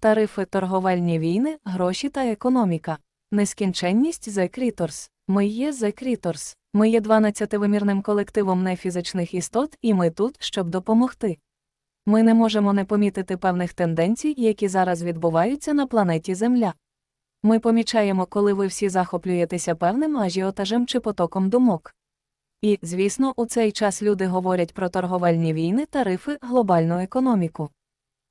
тарифи, торговельні війни, гроші та економіка. Нескінченність The Creators. Ми є The Creators. Ми є 12-вимірним колективом нефізичних істот, і ми тут, щоб допомогти. Ми не можемо не помітити певних тенденцій, які зараз відбуваються на планеті Земля. Ми помічаємо, коли ви всі захоплюєтеся певним ажіотажем чи потоком думок. І, звісно, у цей час люди говорять про торговельні війни, тарифи, глобальну економіку.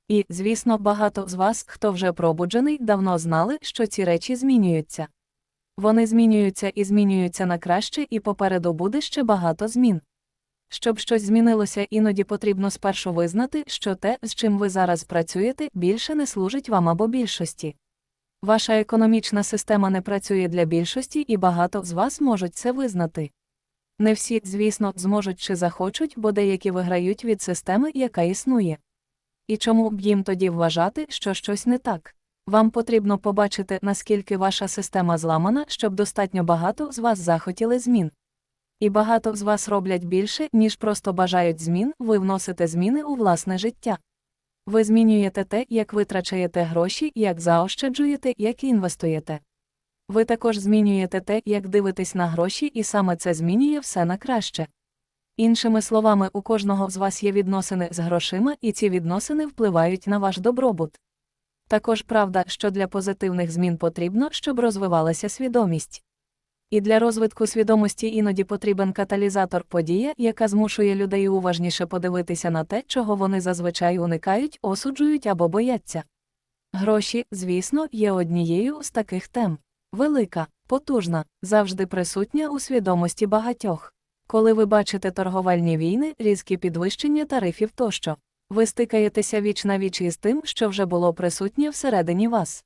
І, звісно, багато з вас, хто вже пробуджений, давно знали, що ці речі змінюються. Вони змінюються і змінюються на краще, і попереду буде ще багато змін. Щоб щось змінилося, іноді потрібно спершу визнати, що те, з чим ви зараз працюєте, більше не служить вам або більшості. Ваша економічна система не працює для більшості, і багато з вас можуть це визнати. Не всі, звісно, зможуть чи захочуть, бо деякі виграють від системи, яка існує. І чому б їм тоді вважати, що щось не так? Вам потрібно побачити, наскільки ваша система зламана, щоб достатньо багато з вас захотіли змін. І багато з вас роблять більше, ніж просто бажають змін, ви вносите зміни у власне життя. Ви змінюєте те, як витрачаєте гроші, як заощаджуєте, як інвестуєте. Ви також змінюєте те, як дивитесь на гроші, і саме це змінює все на краще. Іншими словами, у кожного з вас є відносини з грошима, і ці відносини впливають на ваш добробут. Також правда, що для позитивних змін потрібно, щоб розвивалася свідомість. І для розвитку свідомості іноді потрібен каталізатор подія, яка змушує людей уважніше подивитися на те, чого вони зазвичай уникають, осуджують або бояться. Гроші, звісно, є однією з таких тем. Велика, потужна, завжди присутня у свідомості багатьох. Коли ви бачите торговельні війни, різкі підвищення тарифів тощо, ви стикаєтеся віч на віч із тим, що вже було присутнє всередині вас.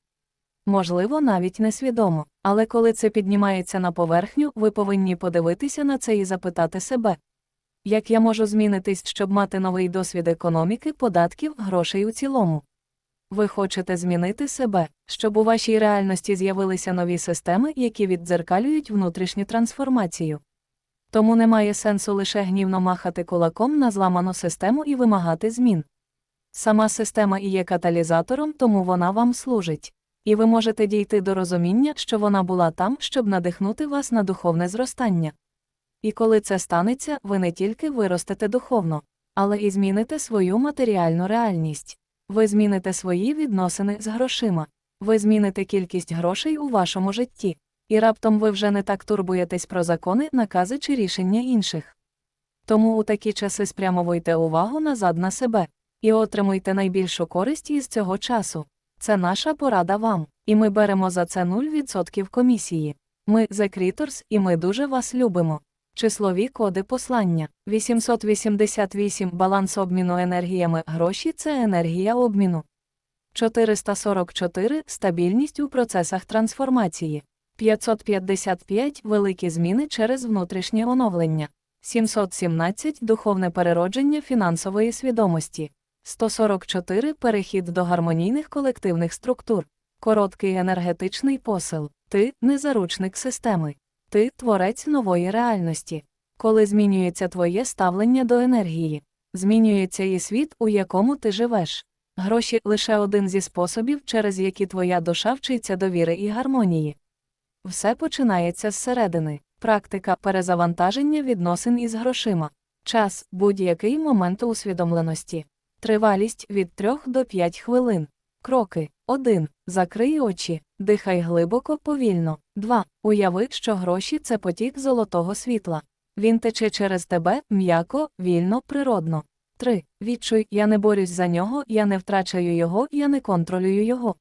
Можливо, навіть несвідомо, але коли це піднімається на поверхню, ви повинні подивитися на це і запитати себе. Як я можу змінитись, щоб мати новий досвід економіки, податків, грошей у цілому? Ви хочете змінити себе, щоб у вашій реальності з'явилися нові системи, які віддзеркалюють внутрішню трансформацію. Тому немає сенсу лише гнівно махати кулаком на зламану систему і вимагати змін. Сама система і є каталізатором, тому вона вам служить. І ви можете дійти до розуміння, що вона була там, щоб надихнути вас на духовне зростання. І коли це станеться, ви не тільки виростете духовно, але і зміните свою матеріальну реальність. Ви зміните свої відносини з грошима, ви зміните кількість грошей у вашому житті, і раптом ви вже не так турбуєтесь про закони, накази чи рішення інших. Тому у такі часи спрямовуйте увагу назад на себе і отримуйте найбільшу користь із цього часу. Це наша порада вам, і ми беремо за це 0% комісії. Ми The Creators, і ми дуже вас любимо. Числові коди послання 888 баланс обміну енергіями гроші це енергія обміну. 444 стабільність у процесах трансформації. 555 великі зміни через внутрішнє оновлення. 717 духовне переродження фінансової свідомості. 144 перехід до гармонійних колективних структур. Короткий енергетичний посил. Ти незаручник системи. Ти творець нової реальності. Коли змінюється твоє ставлення до енергії, змінюється і світ, у якому ти живеш. Гроші лише один зі способів, через які твоя душа вчиться довіри і гармонії. Все починається зсередини. Практика перезавантаження відносин із грошима. Час будь-який момент усвідомленості. Тривалість від 3 до 5 хвилин. Кроки 1. Закрий очі, дихай глибоко, повільно. 2. Уяви, що гроші це потік золотого світла. Він тече через тебе м'яко, вільно, природно. 3. Відчуй, я не борюсь за нього, я не втрачаю його, я не контролюю його.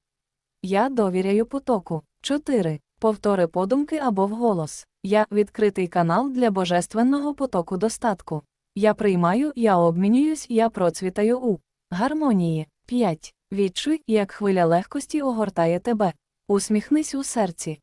Я довіряю потоку. 4. Повтори подумки або вголос. Я відкритий канал для божественного потоку достатку. Я приймаю, я обмінююсь, я процвітаю у гармонії. 5. Відчуй, як хвиля легкості огортає тебе. Усміхнись у серці.